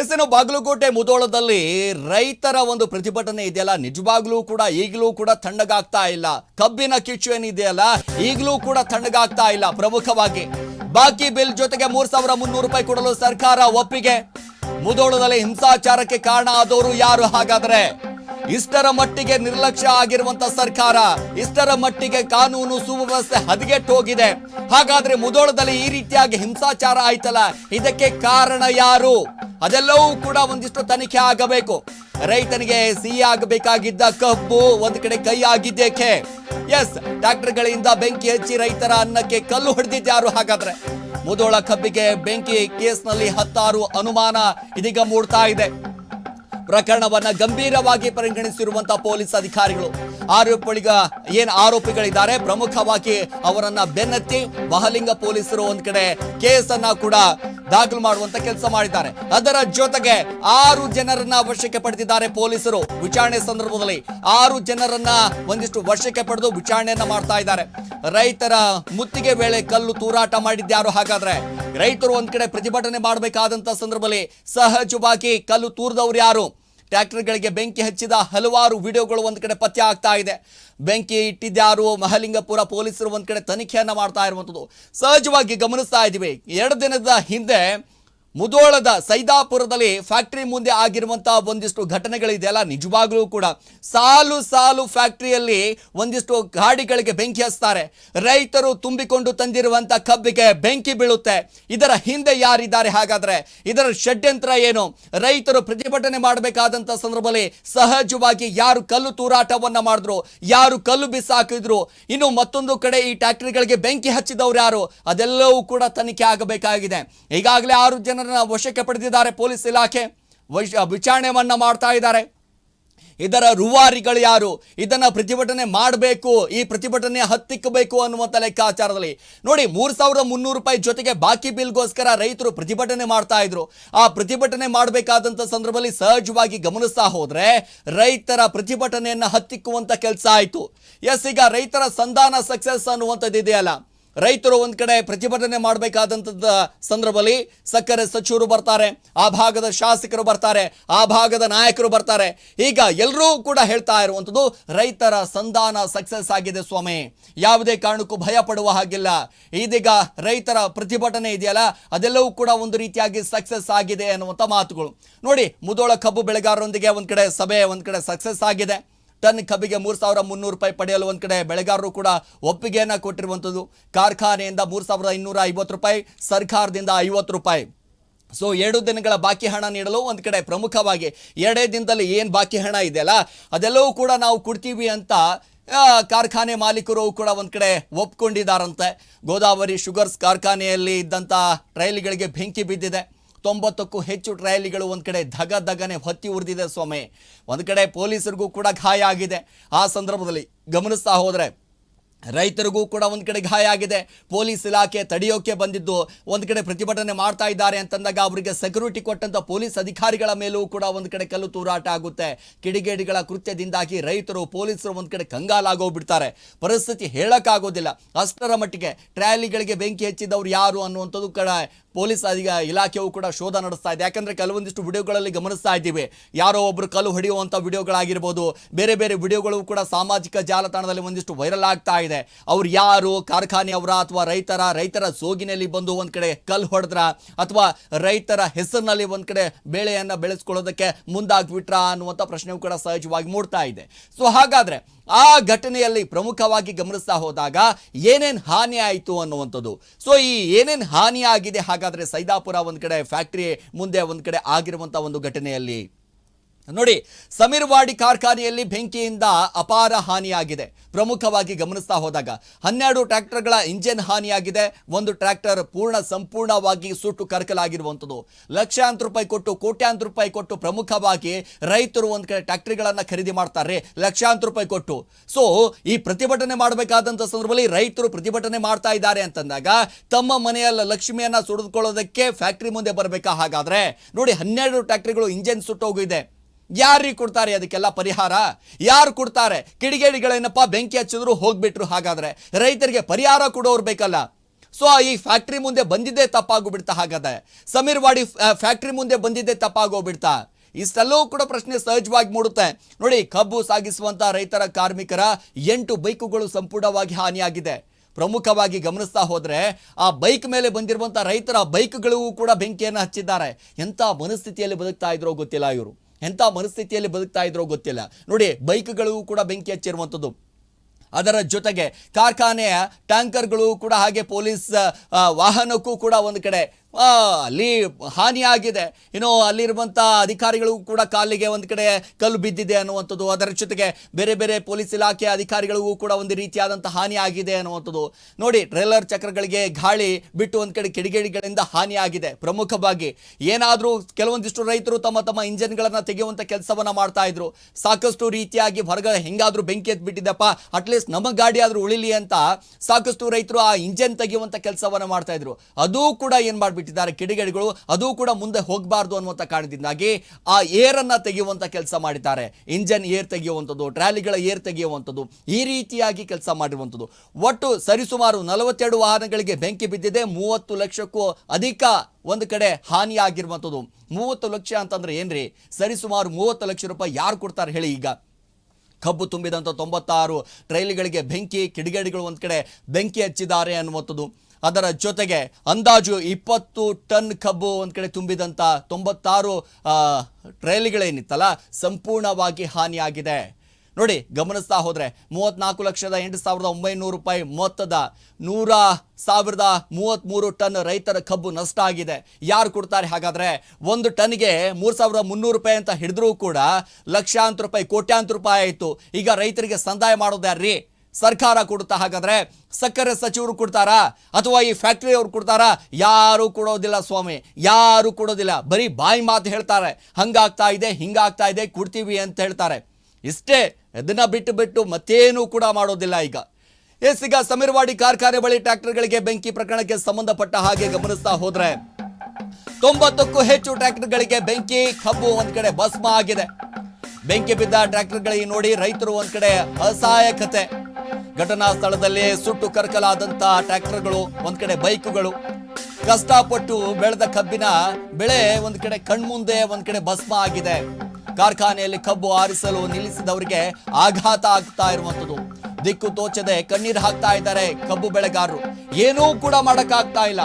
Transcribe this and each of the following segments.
S ಏನು ಬಾಗಲಕೋಟೆ ಮುದೋಳದಲ್ಲಿ ರೈತರ ಒಂದು ಪ್ರತಿಭಟನೆ ಇದೆಯಲ್ಲ? ನಿಜವಾಗ್ಲೂ ಕೂಡ ಈಗಲೂ ಕೂಡ ತಣ್ಣಗಾಗ್ತಾ ಇಲ್ಲ. ಕಬ್ಬಿನ ಕಿಚ್ಚು ಏನಿದೆಯಲ್ಲ? ಈಗಲೂ ಕೂಡ ತಣ್ಣಗಾಗ್ತಾ ಇಲ್ಲ ಪ್ರಮುಖವಾಗಿ. ಬಾಕಿ ಬಿಲ್ ಜೊತೆಗೆ ಮೂರ್ ಸಾವಿರ ಮುನ್ನೂರು ರೂಪಾಯಿ ಕೊಡಲು ಸರ್ಕಾರ ಒಪ್ಪಿಗೆ. ಮುದೋಳದಲ್ಲಿ ಹಿಂಸಾಚಾರಕ್ಕೆ ಕಾರಣ ಆದವರು ಯಾರು ಹಾಗಾದ್ರೆ? ಇಷ್ಟರ ಮಟ್ಟಿಗೆ ನಿರ್ಲಕ್ಷ್ಯ ಆಗಿರುವಂತ ಸರ್ಕಾರ, ಇಷ್ಟರ ಮಟ್ಟಿಗೆ ಕಾನೂನು ಸುವ್ಯವಸ್ಥೆ ಹದಗೆಟ್ಟು ಹೋಗಿದೆ. ಹಾಗಾದ್ರೆ ಮುದೋಳದಲ್ಲಿ ಈ ರೀತಿಯಾಗಿ ಹಿಂಸಾಚಾರ ಆಯ್ತಲ್ಲ? ಇದಕ್ಕೆ ಕಾರಣ ಯಾರು? ಅದೆಲ್ಲವೂ ಕೂಡ ಒಂದಿಷ್ಟು ತನಿಖೆ ಆಗಬೇಕು. ರೈತನಿಗೆ ಸಿಹಿ ಆಗಬೇಕಾಗಿದ್ದ ಕಬ್ಬು, ಒಂದು ಕಡೆ ಕೈ ಆಗಿದ್ದೇಕೆ? ಎಸ್ ಟ್ರಾಕ್ಟರ್ಗಳಿಂದ ಬೆಂಕಿ ಹಚ್ಚಿ ರೈತರ ಅನ್ನಕ್ಕೆ ಕಲ್ಲು ಹೊಡೆದಿದ್ಯಾರು ಹಾಗಾದ್ರೆ? ಮುದೋಳ ಕಬ್ಬಿಗೆ ಬೆಂಕಿ ಕೇಸ್ನಲ್ಲಿ ಹತ್ತಾರು ಅನುಮಾನ ಇದೀಗ ಮೂಡ್ತಾ ಇದೆ. ಪ್ರಕರಣವನ್ನ ಗಂಭೀರವಾಗಿ ಪರಿಗಣಿಸಿರುವಂತಹ ಪೊಲೀಸ್ ಅಧಿಕಾರಿಗಳು ಆರೋಪಿಗಳಿಗ ಏನು ಆರೋಪಿಗಳಿದ್ದಾರೆ ಪ್ರಮುಖವಾಗಿ ಅವರನ್ನ ಬೆನ್ನತ್ತಿ ಮಹಲಿಂಗ ಪೊಲೀಸರು ಒಂದ್ ಕಡೆ ಕೇಸನ್ನ ಕೂಡ ದಾಖಲು ಮಾಡುವಂತ ಕೆಲಸ ಮಾಡಿದ್ದಾರೆ. ಅದರ ಜೊತೆಗೆ ಆರು ಜನರನ್ನ ವಶಕ್ಕೆ ಪಡೆದಿದ್ದಾರೆ ಪೊಲೀಸರು. ವಿಚಾರಣೆ ಸಂದರ್ಭದಲ್ಲಿ ಆರು ಜನರನ್ನ ಒಂದಿಷ್ಟು ವಶಕ್ಕೆ ಪಡೆದು ವಿಚಾರಣೆಯನ್ನ ಮಾಡ್ತಾ ಇದ್ದಾರೆ. ರೈತರ ಮುತ್ತಿಗೆ ವೇಳೆ ಕಲ್ಲು ತೂರಾಟ ಮಾಡಿದ್ಯಾರು? ಹಾಗಾದ್ರೆ ರೈತರು ಒಂದ್ ಕಡೆ ಪ್ರತಿಭಟನೆ ಮಾಡಬೇಕಾದಂತ ಸಂದರ್ಭದಲ್ಲಿ ಸಹಜವಾಗಿ ಕಲ್ಲು ತೂರ್ದವ್ರು ಯಾರು? ಟ್ರ್ಯಾಕ್ಟರ್ಗಳಿಗೆ ಬೆಂಕಿ ಹಚ್ಚಿದ ಹಲವಾರು ವಿಡಿಯೋಗಳು ಒಂದು ಕಡೆ ಪತ್ತೆ ಆಗ್ತಾ ಇದೆ. ಬೆಂಕಿ ಇಟ್ಟಿದ್ಯಾರು? ಮಹಲಿಂಗಪುರ ಪೊಲೀಸರು ಒಂದು ಕಡೆ ತನಿಖೆಯನ್ನು ಮಾಡ್ತಾ ಇರುವಂಥದ್ದು ಸಹಜವಾಗಿ ಗಮನಿಸ್ತಾ ಇದ್ದೀವಿ ಎರಡು ದಿನದ ಹಿಂದೆ ಮುದೋಳದ ಸೈದಾಪುರದಲ್ಲಿ ಫ್ಯಾಕ್ಟರಿ ಮುಂದೆ ಆಗಿರುವಂತಹ ಒಂದಿಷ್ಟು ಘಟನೆಗಳಿದೆಯಲ್ಲ ನಿಜವಾಗ್ಲೂ ಕೂಡ. ಸಾಲು ಸಾಲು ಫ್ಯಾಕ್ಟರಿಯಲ್ಲಿ ಒಂದಿಷ್ಟು ಗಾಡಿಗಳಿಗೆ ಬೆಂಕಿ ಹಚ್ತಾರೆ. ರೈತರು ತುಂಬಿಕೊಂಡು ತಂದಿರುವಂತಹ ಕಬ್ಬಿಗೆ ಬೆಂಕಿ ಬೀಳುತ್ತೆ. ಇದರ ಹಿಂದೆ ಯಾರಿದ್ದಾರೆ ಹಾಗಾದ್ರೆ? ಇದರ ಷಡ್ಯಂತ್ರ ಏನು? ರೈತರು ಪ್ರತಿಭಟನೆ ಮಾಡಬೇಕಾದಂತಹ ಸಂದರ್ಭದಲ್ಲಿ ಸಹಜವಾಗಿ ಯಾರು ಕಲ್ಲು ತೂರಾಟವನ್ನ ಮಾಡಿದ್ರು, ಯಾರು ಕಲ್ಲು ಬಿಸಾಕಿದ್ರು, ಇನ್ನು ಮತ್ತೊಂದು ಕಡೆ ಈ ಟ್ಯಾಕ್ಟರಿಗಳಿಗೆ ಬೆಂಕಿ ಹಚ್ಚಿದವರು ಯಾರು? ಅದೆಲ್ಲವೂ ಕೂಡ ತನಿಖೆ ಆಗಬೇಕಾಗಿದೆ. ಈಗಾಗಲೇ ಆರು ಜನರನ್ನ ವಶಕ್ಕೆ ಪಡೆದಿದ್ದಾರೆ ಪೊಲೀಸ್ ಇಲಾಖೆ. ವಶ ವಿಚಾರಣೆಯನ್ನ ಮಾಡ್ತಾ ಇದ್ದಾರೆ. ಇದರ ರೂವಾರಿಗಳು ಯಾರು? ಇದನ್ನು ಪ್ರತಿಭಟನೆ ಮಾಡಬೇಕು, ಈ ಪ್ರತಿಭಟನೆ ಹತ್ತಿಕ್ಕಬೇಕು ಅನ್ನುವಂಥ ಲೆಕ್ಕಾಚಾರದಲ್ಲಿ. ನೋಡಿ, ಮೂರು ಸಾವಿರದ ಮುನ್ನೂರು ರೂಪಾಯಿ ಜೊತೆಗೆ ಬಾಕಿ ಬಿಲ್ಗೋಸ್ಕರ ರೈತರು ಪ್ರತಿಭಟನೆ ಮಾಡ್ತಾ ಇದ್ರು. ಆ ಪ್ರತಿಭಟನೆ ಮಾಡಬೇಕಾದಂತ ಸಂದರ್ಭದಲ್ಲಿ ಸಹಜವಾಗಿ ಗಮನಿಸ್ತಾ ಹೋದ್ರೆ ರೈತರ ಪ್ರತಿಭಟನೆಯನ್ನ ಹತ್ತಿಕ್ಕುವಂತ ಕೆಲಸ ಆಯ್ತು. ಎಸ್, ಈಗ ರೈತರ ಸಂಧಾನ ಸಕ್ಸಸ್ ಅನ್ನುವಂಥದ್ದು ಇದೆಯಲ್ಲ ರೈತರು ಒಂದು ಕಡೆ ಪ್ರತಿಭಟನೆ ಮಾಡಬೇಕಾದಂಥದ್ದು ಸಂದರ್ಭದಲ್ಲಿ ಸಕ್ಕರೆ ಸಚಿವರು ಬರ್ತಾರೆ, ಆ ಭಾಗದ ಶಾಸಕರು ಬರ್ತಾರೆ, ಆ ಭಾಗದ ನಾಯಕರು ಬರ್ತಾರೆ. ಈಗ ಎಲ್ಲರೂ ಕೂಡ ಹೇಳ್ತಾ ಇರುವಂಥದ್ದು ರೈತರ ಸಂಧಾನ ಸಕ್ಸಸ್ ಆಗಿದೆ ಸ್ವಾಮಿ. ಯಾವುದೇ ಕಾರಣಕ್ಕೂ ಭಯ ಪಡುವ ಹಾಗಿಲ್ಲ. ಇದೀಗ ರೈತರ ಪ್ರತಿಭಟನೆ ಇದೆಯಲ್ಲ, ಅದೆಲ್ಲವೂ ಕೂಡ ಒಂದು ರೀತಿಯಾಗಿ ಸಕ್ಸಸ್ ಆಗಿದೆ ಅನ್ನುವಂಥ ಮಾತುಗಳು. ನೋಡಿ, ಮುದೋಳ ಕಬ್ಬು ಬೆಳೆಗಾರರೊಂದಿಗೆ ಒಂದು ಕಡೆ ಸಭೆ, ಒಂದು ಕಡೆ ಸಕ್ಸಸ್ ಆಗಿದೆ. ಟನ್ ಕಬ್ಬಿಗೆ ಮೂರು ಸಾವಿರ ಮುನ್ನೂರು ರೂಪಾಯಿ ಪಡೆಯಲು ಒಂದು ಕಡೆ ಬೆಳೆಗಾರರು ಕೂಡ ಒಪ್ಪಿಗೆಯನ್ನು ಕೊಟ್ಟಿರುವಂಥದ್ದು. ಕಾರ್ಖಾನೆಯಿಂದ ಮೂರು ಸಾವಿರದ ಇನ್ನೂರ ಐವತ್ತು ರೂಪಾಯಿ, ಸರ್ಕಾರದಿಂದ ಐವತ್ತು ರೂಪಾಯಿ. ಸೊ ಎರಡು ದಿನಗಳ ಬಾಕಿ ಹಣ ನೀಡಲು ಒಂದು ಕಡೆ ಪ್ರಮುಖವಾಗಿ ಎರಡೇ ದಿನದಲ್ಲಿ ಏನು ಬಾಕಿ ಹಣ ಇದೆಯಲ್ಲ ಅದೆಲ್ಲವೂ ಕೂಡ ನಾವು ಕೊಡ್ತೀವಿ ಅಂತ ಕಾರ್ಖಾನೆ ಮಾಲೀಕರು ಕೂಡ ಒಂದು ಕಡೆ ಒಪ್ಕೊಂಡಿದ್ದಾರಂತೆ. ಗೋದಾವರಿ ಶುಗರ್ಸ್ ಕಾರ್ಖಾನೆಯಲ್ಲಿ ಇದ್ದಂಥ ರೈಲುಗಳಿಗೆ ಬೆಂಕಿ ಬಿದ್ದಿದೆ. ತೊಂಬತ್ತಕ್ಕೂ ಹೆಚ್ಚು ಟ್ರಯಲಿಗಳು ಒಂದು ಕಡೆ ಧಗ ಧಗನೆ ಹೊತ್ತಿ ಉರಿದಿದೆ ಸ್ವಾಮಿ. ಒಂದು ಕಡೆ ಪೊಲೀಸರಿಗೂ ಕೂಡ ಗಾಯ ಆಗಿದೆ. ಆ ಸಂದರ್ಭದಲ್ಲಿ ಗಮನಿಸ್ತಾ ಹೋದರೆ ರೈತರಿಗೂ ಕೂಡ ಒಂದು ಕಡೆ ಗಾಯ ಆಗಿದೆ. ಪೊಲೀಸ್ ಇಲಾಖೆ ತಡೆಯೋಕೆ ಬಂದಿದ್ದು ಒಂದು ಕಡೆ ಪ್ರತಿಭಟನೆ ಮಾಡ್ತಾ ಇದ್ದಾರೆ ಅಂತಂದಾಗ ಅವರಿಗೆ ಸೆಕ್ಯೂರಿಟಿ ಕೊಟ್ಟಂತ ಪೊಲೀಸ್ ಅಧಿಕಾರಿಗಳ ಮೇಲೂ ಕೂಡ ಒಂದು ಕಡೆ ಕಲ್ಲು ತೂರಾಟ ಆಗುತ್ತೆ. ಕಿಡಿಗೇಡಿಗಳ ಕೃತ್ಯದಿಂದಾಗಿ ರೈತರು, ಪೊಲೀಸರು ಒಂದು ಕಡೆ ಕಂಗಾಲಾಗೋಗ್ಬಿಡ್ತಾರೆ. ಪರಿಸ್ಥಿತಿ ಹೇಳೋಕ್ಕಾಗೋದಿಲ್ಲ. ಅಷ್ಟರ ಮಟ್ಟಿಗೆ ಟ್ರ್ಯಾಲಿಗಳಿಗೆ ಬೆಂಕಿ ಹಚ್ಚಿದವ್ರು ಯಾರು ಅನ್ನುವಂಥದ್ದು ಕಡ ಪೊಲೀಸ್ ಅಧಿಕ ಇಲಾಖೆಯು ಕೂಡ ಶೋಧ ನಡೆಸ್ತಾ ಇದೆ. ಯಾಕಂದ್ರೆ ಕೆಲವೊಂದಿಷ್ಟು ವಿಡಿಯೋಗಳಲ್ಲಿ ಗಮನಿಸ್ತಾ ಇದ್ದೀವಿ. ಯಾರೋ ಒಬ್ರು ಕಲ್ಲು ಹೊಡೆಯುವಂಥ ವಿಡಿಯೋಗಳಾಗಿರ್ಬೋದು, ಬೇರೆ ಬೇರೆ ವಿಡಿಯೋಗಳು ಕೂಡ ಸಾಮಾಜಿಕ ಜಾಲತಾಣದಲ್ಲಿ ಒಂದಿಷ್ಟು ವೈರಲ್ ಆಗ್ತಾ ಇದೆ. ಅವ್ರು ಯಾರು? ಕಾರ್ಖಾನೆಯವರ ಅಥವಾ ರೈತರ? ರೈತರ ಸೋಗಿನಲ್ಲಿ ಬಂದು ಒಂದ್ ಕಡೆ ಕಲ್ಲು ಹೊಡೆದ್ರ? ಅಥವಾ ರೈತರ ಹೆಸರಿನಲ್ಲಿ ಒಂದ್ ಕಡೆ ಬೆಳೆಯನ್ನ ಬೆಳೆಸ್ಕೊಳ್ಳೋದಕ್ಕೆ ಮುಂದಾಗ್ಬಿಟ್ರಾ ಅನ್ನುವಂಥ ಪ್ರಶ್ನೆಯೂ ಕೂಡ ಸಹಜವಾಗಿ ಮೂಡ್ತಾ ಇದೆ. ಸೊ ಹಾಗಾದ್ರೆ ಆ ಘಟನೆಯಲ್ಲಿ ಪ್ರಮುಖವಾಗಿ ಗಮನಿಸ್ತಾ ಹೋದಾಗ ಏನೇನ್ ಹಾನಿ ಆಯಿತು ಅನ್ನುವಂಥದ್ದು. ಸೊ ಈ ಏನೇನ್ ಹಾನಿ ಆಗಿದೆ ಹಾಗಾದ್ರೆ ಸೈದಾಪುರ ಒಂದ್ ಕಡೆ, ಫ್ಯಾಕ್ಟರಿ ಮುಂದೆ ಒಂದ್ ಕಡೆ ಆಗಿರುವಂಥ ಒಂದು ಘಟನೆಯಲ್ಲಿ? ನೋಡಿ ಸಮೀರ್ವಾಡಿ ಕಾರ್ಖಾನೆಯಲ್ಲಿ ಬೆಂಕಿಯಿಂದ ಅಪಾರ ಹಾನಿಯಾಗಿದೆ. ಪ್ರಮುಖವಾಗಿ ಗಮನಿಸ್ತಾ ಹೋದಾಗ, ಹನ್ನೆರಡು ಟ್ರ್ಯಾಕ್ಟರ್ಗಳ ಇಂಜಿನ್ ಹಾನಿಯಾಗಿದೆ. ಒಂದು ಟ್ರ್ಯಾಕ್ಟರ್ ಪೂರ್ಣ ಸಂಪೂರ್ಣವಾಗಿ ಸುಟ್ಟು ಕರಕಲಾಗಿರುವಂಥದ್ದು. ಲಕ್ಷಾಂತರ ರೂಪಾಯಿ ಕೊಟ್ಟು, ಕೋಟ್ಯಾಂತರ ರೂಪಾಯಿ ಕೊಟ್ಟು ಪ್ರಮುಖವಾಗಿ ರೈತರು ಒಂದು ಕಡೆ ಟ್ಯಾಕ್ಟ್ರಿಗಳನ್ನು ಖರೀದಿ ಮಾಡ್ತಾರೆ. ಲಕ್ಷಾಂತರ ರೂಪಾಯಿ ಕೊಟ್ಟು. ಸೊ ಈ ಪ್ರತಿಭಟನೆ ಮಾಡಬೇಕಾದಂಥ ಸಂದರ್ಭದಲ್ಲಿ ರೈತರು ಪ್ರತಿಭಟನೆ ಮಾಡ್ತಾ ಇದ್ದಾರೆ ಅಂತಂದಾಗ, ತಮ್ಮ ಮನೆಯ ಲಕ್ಷ್ಮಿಯನ್ನು ಸುಡಿದುಕೊಳ್ಳೋದಕ್ಕೆ ಫ್ಯಾಕ್ಟ್ರಿ ಮುಂದೆ ಬರಬೇಕಾ ಹಾಗಾದರೆ? ನೋಡಿ, ಹನ್ನೆರಡು ಟ್ರ್ಯಾಕ್ಟರ್ಗಳು ಇಂಜಿನ್ ಸುಟ್ಟೋಗಿದೆ. ಯಾರಿಗೆ ಕೊಡ್ತಾರೆ ಅದಕ್ಕೆಲ್ಲ ಪರಿಹಾರ? ಯಾರು ಕೊಡ್ತಾರೆ? ಕಿಡಿಗೇಡಿಗಳೇನಪ್ಪ ಬೆಂಕಿ ಹಚ್ಚಿದ್ರು ಹೋಗ್ಬಿಟ್ರು ಹಾಗಾದ್ರೆ? ರೈತರಿಗೆ ಪರಿಹಾರ ಕೊಡೋರು ಬೇಕಲ್ಲ. ಸೊ ಈ ಫ್ಯಾಕ್ಟ್ರಿ ಮುಂದೆ ಬಂದಿದ್ದೇ ತಪ್ಪಾಗೋಗ್ಬಿಡ್ತಾ ಹಾಗಾದ್ರೆ. ಸಮೀರ್ವಾಡಿ ಫ್ಯಾಕ್ಟ್ರಿ ಮುಂದೆ ಬಂದಿದ್ದೇ ತಪ್ಪಾಗೋಗ್ಬಿಡ್ತಾ? ಇಷ್ಟೆಲ್ಲವೂ ಕೂಡ ಪ್ರಶ್ನೆ ಸಹಜವಾಗಿ ಮೂಡುತ್ತೆ. ನೋಡಿ, ಕಬ್ಬು ಸಾಗಿಸುವಂಥ ರೈತರ ಕಾರ್ಮಿಕರ ಎಂಟು ಬೈಕುಗಳು ಸಂಪೂರ್ಣವಾಗಿ ಹಾನಿಯಾಗಿದೆ. ಪ್ರಮುಖವಾಗಿ ಗಮನಿಸ್ತಾ ಹೋದರೆ, ಆ ಬೈಕ್ ಮೇಲೆ ಬಂದಿರುವಂಥ ರೈತರ ಬೈಕ್ಗಳಿಗೂ ಕೂಡ ಬೆಂಕಿಯನ್ನು ಹಚ್ಚಿದ್ದಾರೆ. ಎಂಥ ಮನಸ್ಥಿತಿಯಲ್ಲಿ ಬದುಕ್ತಾ ಇದ್ರೋ ಗೊತ್ತಿಲ್ಲ ಇವರು. ಎಂಥ ಮನಸ್ಥಿತಿಯಲ್ಲಿ ಬದುಕ್ತಾ ಇದ್ರೋ ಗೊತ್ತಿಲ್ಲ. ನೋಡಿ, ಬೈಕ್ಗಳಿಗೂ ಕೂಡ ಬೆಂಕಿ ಹಚ್ಚಿರುವಂಥದ್ದು. ಅದರ ಜೊತೆಗೆ ಕಾರ್ಖಾನೆಯ ಟ್ಯಾಂಕರ್ಗಳು ಕೂಡ ಹಾಗೆ ಪೊಲೀಸ್ ವಾಹನಕ್ಕೂ ಕೂಡ ಒಂದು ಕಡೆ ಅಲ್ಲಿ ಹಾನಿಯಾಗಿದೆ. ಇನ್ನು ಅಲ್ಲಿರುವಂಥ ಅಧಿಕಾರಿಗಳಿಗೂ ಕೂಡ ಕಾಲಿಗೆ ಒಂದು ಕಡೆ ಕಲ್ಲು ಬಿದ್ದಿದೆ ಅನ್ನುವಂಥದ್ದು. ಅದರ ಜೊತೆಗೆ ಬೇರೆ ಬೇರೆ ಪೊಲೀಸ್ ಇಲಾಖೆ ಅಧಿಕಾರಿಗಳಿಗೂ ಕೂಡ ಒಂದು ರೀತಿಯಾದಂಥ ಹಾನಿಯಾಗಿದೆ ಅನ್ನುವಂಥದ್ದು. ನೋಡಿ ಟ್ರೇಲರ್ ಚಕ್ರಗಳಿಗೆ ಗಾಳಿ ಬಿಟ್ಟು ಒಂದು ಕಡೆ ಕಿಡಿಗೇಡಿಗಳಿಂದ ಹಾನಿಯಾಗಿದೆ. ಪ್ರಮುಖವಾಗಿ ಏನಾದರೂ ಕೆಲವೊಂದಿಷ್ಟು ರೈತರು ತಮ್ಮ ತಮ್ಮ ಇಂಜಿನ್ಗಳನ್ನು ತೆಗೆಯುವಂಥ ಕೆಲಸವನ್ನ ಮಾಡ್ತಾ ಇದ್ರು. ಸಾಕಷ್ಟು ರೀತಿಯಾಗಿ ಹೊರಗಡೆ ಹೆಂಗಾದರೂ ಬೆಂಕಿ ಎತ್ಬಿಟ್ಟಿದ್ದಪ್ಪ ಅಟ್ಲೀಸ್ಟ್ ನಮ್ಮ ಗಾಡಿ ಆದರೂ ಉಳಿಲಿ ಅಂತ ಸಾಕಷ್ಟು ರೈತರು ಆ ಇಂಜನ್ ತೆಗೆಯುವಂಥ ಕೆಲಸವನ್ನ ಮಾಡ್ತಾ ಇದ್ರು. ಅದು ಕೂಡ ಏನ್ ಮಾಡ್ಬಿಟ್ಟಿದ್ದಾರೆ ಕಿಡಿಗೇಡಿಗಳು, ಅದು ಕೂಡ ಮುಂದೆ ಹೋಗಬಾರ್ದು ಅನ್ನುವಂಥ ಕಾರಣದಿಂದಾಗಿ ಆ ಏರನ್ನು ತೆಗೆಯುವಂಥ ಕೆಲಸ ಮಾಡಿದ್ದಾರೆ. ಇಂಜನ್ ಏರ್ ತೆಗೆಯುವಂಥದ್ದು, ಟ್ರಾಲಿಗಳ ಏರ್ ತೆಗೆಯುವಂಥದ್ದು, ಈ ರೀತಿಯಾಗಿ ಕೆಲಸ ಮಾಡಿರುವಂಥದ್ದು. ಒಟ್ಟು ಸರಿಸುಮಾರು ನಲವತ್ತೆರಡು ವಾಹನಗಳಿಗೆ ಬೆಂಕಿ ಬಿದ್ದಿದೆ, ಮೂವತ್ತು ಲಕ್ಷಕ್ಕೂ ಅಧಿಕ ಒಂದು ಕಡೆ ಹಾನಿಯಾಗಿರುವಂಥದ್ದು. ಮೂವತ್ತು ಲಕ್ಷ ಅಂತಂದ್ರೆ ಏನ್ರಿ? ಸರಿಸುಮಾರು ಮೂವತ್ತು ಲಕ್ಷ ರೂಪಾಯಿ ಯಾರು ಕೊಡ್ತಾರೆ ಹೇಳಿ ಈಗ? ಕಬ್ಬು ತುಂಬಿದಂಥ ತೊಂಬತ್ತಾರು, ಟ್ರೈಲ್ಗಳಿಗೆ ಬೆಂಕಿ, ಕಿಡಿಗೇಡಿಗಳು ಒಂದು ಕಡೆ ಬೆಂಕಿ ಹಚ್ಚಿದ್ದಾರೆ ಅನ್ನುವಂಥದ್ದು. ಅದರ ಜೊತೆಗೆ ಅಂದಾಜು ಇಪ್ಪತ್ತು ಟನ್ ಕಬ್ಬು ಒಂದು ಕಡೆ ತುಂಬಿದಂಥ ತೊಂಬತ್ತಾರು ಟ್ರೈಲ್ಗಳೇನಿತ್ತಲ್ಲ, ಸಂಪೂರ್ಣವಾಗಿ ಹಾನಿಯಾಗಿದೆ. ನೋಡಿ, ಗಮನಿಸ್ತಾ ಹೋದರೆ ಮೂವತ್ನಾಲ್ಕು ಲಕ್ಷದ ಎಂಟು ಸಾವಿರದ ಒಂಬೈನೂರು ರೂಪಾಯಿ ಮೊತ್ತದ ನೂರ ಸಾವಿರದ ಮೂವತ್ತ್ಮೂರು ಟನ್ ರೈತರ ಕಬ್ಬು ನಷ್ಟ ಆಗಿದೆ. ಯಾರು ಕೊಡ್ತಾರೆ ಹಾಗಾದ್ರೆ? ಒಂದು ಟನ್ಗೆ ಮೂರು ಸಾವಿರದ ಮುನ್ನೂರು ರೂಪಾಯಿ ಅಂತ ಹಿಡಿದ್ರೂ ಕೂಡ ಲಕ್ಷಾಂತರ ರೂಪಾಯಿ, ಕೋಟ್ಯಾಂತರ ರೂಪಾಯಿ ಆಯಿತು. ಈಗ ರೈತರಿಗೆ ಸಂದಾಯ ಮಾಡೋದು ಯಾರ್ರೀ ಸರ್ಕಾರ ಕೊಡುತ್ತಾ? ಹಾಗಾದ್ರೆ ಸಕ್ಕರೆ ಸಚಿವರು ಕೊಡ್ತಾರಾ? ಅಥವಾ ಈ ಫ್ಯಾಕ್ಟರಿ ಅವ್ರು ಕೊಡ್ತಾರಾ? ಯಾರು ಕೊಡೋದಿಲ್ಲ ಸ್ವಾಮಿ, ಯಾರು ಕೊಡೋದಿಲ್ಲ. ಬರೀ ಬಾಯಿ ಮಾತು ಹೇಳ್ತಾರೆ. ಹಂಗಾಗ್ತಾ ಇದೆ, ಹಿಂಗಾಗ್ತಾ ಇದೆ, ಕೊಡ್ತೀವಿ ಅಂತ ಹೇಳ್ತಾರೆ. ಇಷ್ಟೇ, ಅದನ್ನ ಬಿಟ್ಟು ಬಿಟ್ಟು ಮತ್ತೇನೂ ಕೂಡ ಮಾಡೋದಿಲ್ಲ ಈಗ. ಈಗ ಸಮೀರ್ವಾಡಿ ಕಾರ್ಖಾನೆ ಬಳಿ ಟ್ರ್ಯಾಕ್ಟರ್ಗಳಿಗೆ ಬೆಂಕಿ ಪ್ರಕರಣಕ್ಕೆ ಸಂಬಂಧಪಟ್ಟ ಹಾಗೆ ಗಮನಿಸ್ತಾ ಹೋದ್ರೆ, ತೊಂಬತ್ತಕ್ಕೂ ಹೆಚ್ಚು ಟ್ರ್ಯಾಕ್ಟರ್ಗಳಿಗೆ ಬೆಂಕಿ, ಕಬ್ಬು ಒಂದ್ ಕಡೆ ಭಸ್ಮ ಆಗಿದೆ. ಬೆಂಕಿ ಬಿದ್ದ ಟ್ರ್ಯಾಕ್ಟರ್ಗಳಿಗೆ ನೋಡಿ ರೈತರು ಒಂದ್ ಕಡೆ ಅಸಹಾಯಕತೆ. ಘಟನಾ ಸ್ಥಳದಲ್ಲಿ ಸುಟ್ಟು ಕರಕಲಾದಂತ ಟ್ರ್ಯಾಕ್ಟರ್ಗಳು ಒಂದ್ ಕಡೆ ಬೈಕುಗಳು ಕಷ್ಟಪಟ್ಟು ಬೆಳೆದ ಕಬ್ಬಿನ ಬೆಳೆ ಒಂದ್ ಕಡೆ ಕಣ್ಮುಂದೆ, ಒಂದ್ ಕಡೆ ಭಸ್ಮ ಆಗಿದೆ. ಕಾರ್ಖಾನೆಯಲ್ಲಿ ಕಬ್ಬು ಆರಿಸಲು ನಿಲ್ಲಿಸಿದವರಿಗೆ ಆಘಾತ ಆಗ್ತಾ ಇರುವಂತದ್ದು ದಿಕ್ಕು ತೋಚದೆ ಕಣ್ಣೀರು ಹಾಕ್ತಾ ಇದ್ದಾರೆ ಕಬ್ಬು ಬೆಳೆಗಾರರು. ಏನೂ ಕೂಡ ಮಾಡಕ್ಕಾಗ್ತಾ ಇಲ್ಲ.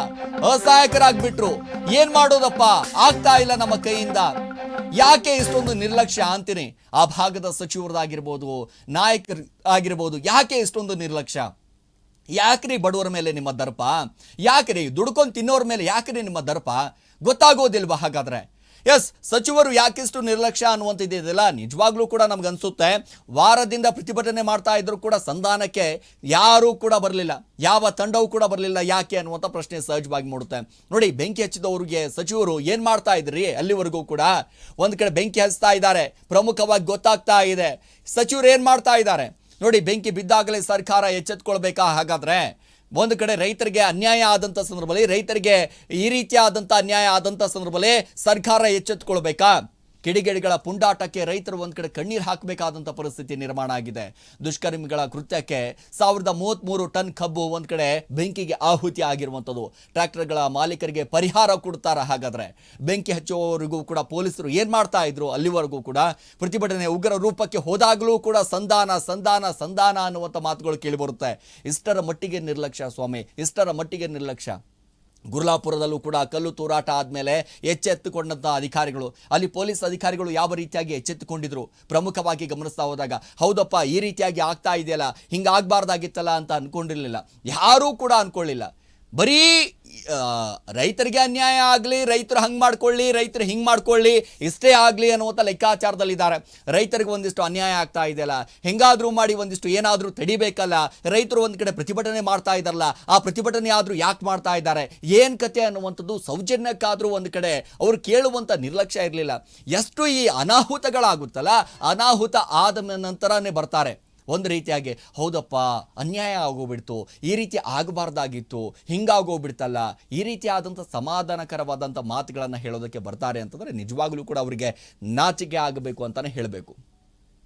ಅಸಹಾಯಕರಾಗ್ಬಿಟ್ರು. ಏನ್ ಮಾಡೋದಪ್ಪ? ಆಗ್ತಾ ಇಲ್ಲ ನಮ್ಮ ಕೈಯಿಂದ. ಯಾಕೆ ಇಷ್ಟೊಂದು ನಿರ್ಲಕ್ಷ್ಯ ಅಂತೀನಿ ಆ ಭಾಗದ ಸಚಿವರದಾಗಿರ್ಬೋದು ನಾಯಕರು ಆಗಿರ್ಬೋದು, ಯಾಕೆ ಇಷ್ಟೊಂದು ನಿರ್ಲಕ್ಷ್ಯ? ಯಾಕ್ರಿ ಬಡವರ ಮೇಲೆ ನಿಮ್ಮ ದರ್ಪ? ಯಾಕ್ರಿ ದುಡ್ಕೊಂಡು ತಿನ್ನೋರ ಮೇಲೆ ಯಾಕ್ರಿ ನಿಮ್ಮ ದರ್ಪ? ಗೊತ್ತಾಗೋದಿಲ್ವಾ ಹಾಗಾದ್ರೆ? ಎಸ್ ಸಚಿವರು ಯಾಕಿಷ್ಟು ನಿರ್ಲಕ್ಷ್ಯ ಅನ್ನುವಂಥದ್ದಿದೆಯಲ್ಲ ನಿಜವಾಗ್ಲೂ ಕೂಡ ನಮ್ಗೆ ಅನ್ಸುತ್ತೆ ವಾರದಿಂದ ಪ್ರತಿಭಟನೆ ಮಾಡ್ತಾ ಇದ್ರು ಕೂಡ ಸಂಧಾನಕ್ಕೆ ಯಾರೂ ಕೂಡ ಬರಲಿಲ್ಲ. ಯಾವ ತಂಡವೂ ಕೂಡ ಬರಲಿಲ್ಲ ಯಾಕೆ ಅನ್ನುವಂಥ ಪ್ರಶ್ನೆ ಸಹಜವಾಗಿ ಮೂಡುತ್ತೆ. ನೋಡಿ, ಬೆಂಕಿ ಹಚ್ಚಿದವ್ರಿಗೆ ಸಚಿವರು ಏನು ಮಾಡ್ತಾ ಇದ್ರಿ ಅಲ್ಲಿವರೆಗೂ ಕೂಡ? ಒಂದು ಕಡೆ ಬೆಂಕಿ ಹಚ್ತಾ ಇದ್ದಾರೆ. ಪ್ರಮುಖವಾಗಿ ಗೊತ್ತಾಗ್ತಾ ಇದೆ. ಸಚಿವರು ಏನು ಮಾಡ್ತಾ ಇದ್ದಾರೆ? ನೋಡಿ, ಬೆಂಕಿ ಬಿದ್ದಾಗಲೇ ಸರ್ಕಾರ ಎಚ್ಚೆತ್ಕೊಳ್ಬೇಕಾ ಹಾಗಾದ್ರೆ? ಒಂದು ಕಡೆ ರೈತರಿಗೆ ಅನ್ಯಾಯ ಆದಂಥ ಸಂದರ್ಭದಲ್ಲಿ ರೈತರಿಗೆ ಈ ರೀತಿಯಾದಂಥ ಅನ್ಯಾಯ ಆದಂಥ ಸಂದರ್ಭದಲ್ಲಿ ಸರ್ಕಾರ ಎಚ್ಚೆತ್ಕೊಳ್ಬೇಕಾ ಕಿಡಿಗೇಡಿಗಳ ಪುಂಡಾಟಕ್ಕೆ ರೈತರು ಒಂದು ಕಡೆ ಕಣ್ಣೀರು ಹಾಕಬೇಕಾದಂಥ ಪರಿಸ್ಥಿತಿ ನಿರ್ಮಾಣ ಆಗಿದೆ. ದುಷ್ಕರ್ಮಿಗಳ ಕೃತ್ಯಕ್ಕೆ ಸಾವಿರದ ಮೂವತ್ತ್ಮೂರು ಟನ್ ಕಬ್ಬು ಒಂದು ಕಡೆ ಬೆಂಕಿಗೆ ಆಹುತಿ ಆಗಿರುವಂಥದ್ದು ಟ್ರ್ಯಾಕ್ಟರ್ಗಳ ಮಾಲೀಕರಿಗೆ ಪರಿಹಾರ ಕೊಡ್ತಾರ ಹಾಗಾದ್ರೆ. ಬೆಂಕಿ ಹಚ್ಚುವವರಿಗೂ ಕೂಡ ಪೊಲೀಸರು ಏನು ಮಾಡ್ತಾ ಇದ್ರು ಅಲ್ಲಿವರೆಗೂ ಕೂಡ? ಪ್ರತಿಭಟನೆ ಉಗ್ರ ರೂಪಕ್ಕೆ ಹೋದಾಗಲೂ ಕೂಡ ಸಂಧಾನ ಸಂಧಾನ ಸಂಧಾನ ಅನ್ನುವಂಥ ಮಾತುಗಳು ಕೇಳಿಬರುತ್ತೆ ಇಷ್ಟರ ಮಟ್ಟಿಗೆ ನಿರ್ಲಕ್ಷ್ಯ ಸ್ವಾಮಿ, ಇಷ್ಟರ ಮಟ್ಟಿಗೆ ನಿರ್ಲಕ್ಷ್ಯ. ಗುರ್ಲಾಪುರದಲ್ಲೂ ಕೂಡ ಕಲ್ಲು ತೂರಾಟ ಆದಮೇಲೆ ಎಚ್ಚೆತ್ತುಕೊಂಡಂಥ ಅಧಿಕಾರಿಗಳು. ಅಲ್ಲಿ ಪೊಲೀಸ್ ಅಧಿಕಾರಿಗಳು ಯಾವ ರೀತಿಯಾಗಿ ಎಚ್ಚೆತ್ತುಕೊಂಡಿದ್ರು? ಪ್ರಮುಖವಾಗಿ ಗಮನಿಸ್ತಾ ಹೋದಾಗ, ಹೌದಪ್ಪ, ಈ ರೀತಿಯಾಗಿ ಆಗ್ತಾ ಇದೆಯಲ್ಲ, ಹಿಂಗಾಗಬಾರ್ದಾಗಿತ್ತಲ್ಲ ಅಂತ ಅಂದ್ಕೊಂಡಿರಲಿಲ್ಲ ಯಾರೂ ಕೂಡ ಅನ್ಕೊಳ್ಳಿಲ್ಲ. ಬರೀ ರೈತರಿಗೆ ಅನ್ಯಾಯ ಆಗಲಿ, ರೈತರು ಹಂಗೆ ಮಾಡ್ಕೊಳ್ಳಿ, ರೈತರು ಹಿಂಗೆ ಮಾಡ್ಕೊಳ್ಳಿ, ಇಷ್ಟೇ ಆಗಲಿ ಅನ್ನುವಂಥ ಲೆಕ್ಕಾಚಾರದಲ್ಲಿದ್ದಾರೆ. ರೈತರಿಗೆ ಒಂದಿಷ್ಟು ಅನ್ಯಾಯ ಆಗ್ತಾ ಇದೆಯಲ್ಲ, ಹೆಂಗಾದರೂ ಮಾಡಿ ಒಂದಿಷ್ಟು ಏನಾದರೂ ತಡಿಬೇಕಲ್ಲ, ರೈತರು ಒಂದು ಕಡೆ ಪ್ರತಿಭಟನೆ ಮಾಡ್ತಾ ಇದ್ದಾರಲ್ಲ, ಆ ಪ್ರತಿಭಟನೆ ಆದರೂ ಯಾಕೆ ಮಾಡ್ತಾ ಇದ್ದಾರೆ? ಏನು ಕತೆ ಅನ್ನುವಂಥದ್ದು ಸೌಜನ್ಯಕ್ಕಾದರೂ ಒಂದು ಕಡೆ ಅವರು ಕೇಳುವಂಥ ನಿರ್ಲಕ್ಷ್ಯ ಇರಲಿಲ್ಲ. ಎಷ್ಟು ಈ ಅನಾಹುತಗಳಾಗುತ್ತಲ್ಲ, ಅನಾಹುತ ಆದ ನಂತರನೇ ಬರ್ತಾರೆ. ಒಂದು ರೀತಿಯಾಗಿ, ಹೌದಪ್ಪ, ಅನ್ಯಾಯ ಆಗೋಗ್ಬಿಡ್ತು, ಈ ರೀತಿ ಆಗಬಾರ್ದಾಗಿತ್ತು, ಹಿಂಗಾಗೋಗ್ಬಿಡ್ತಲ್ಲ, ಈ ರೀತಿಯಾದಂಥ ಸಮಾಧಾನಕರವಾದಂಥ ಮಾತುಗಳನ್ನು ಹೇಳೋದಕ್ಕೆ ಬರ್ತಾರೆ ಅಂತಂದರೆ ನಿಜವಾಗ್ಲೂ ಕೂಡ ಅವರಿಗೆ ನಾಚಿಕೆ ಆಗಬೇಕು ಅಂತಲೇ ಹೇಳಬೇಕು.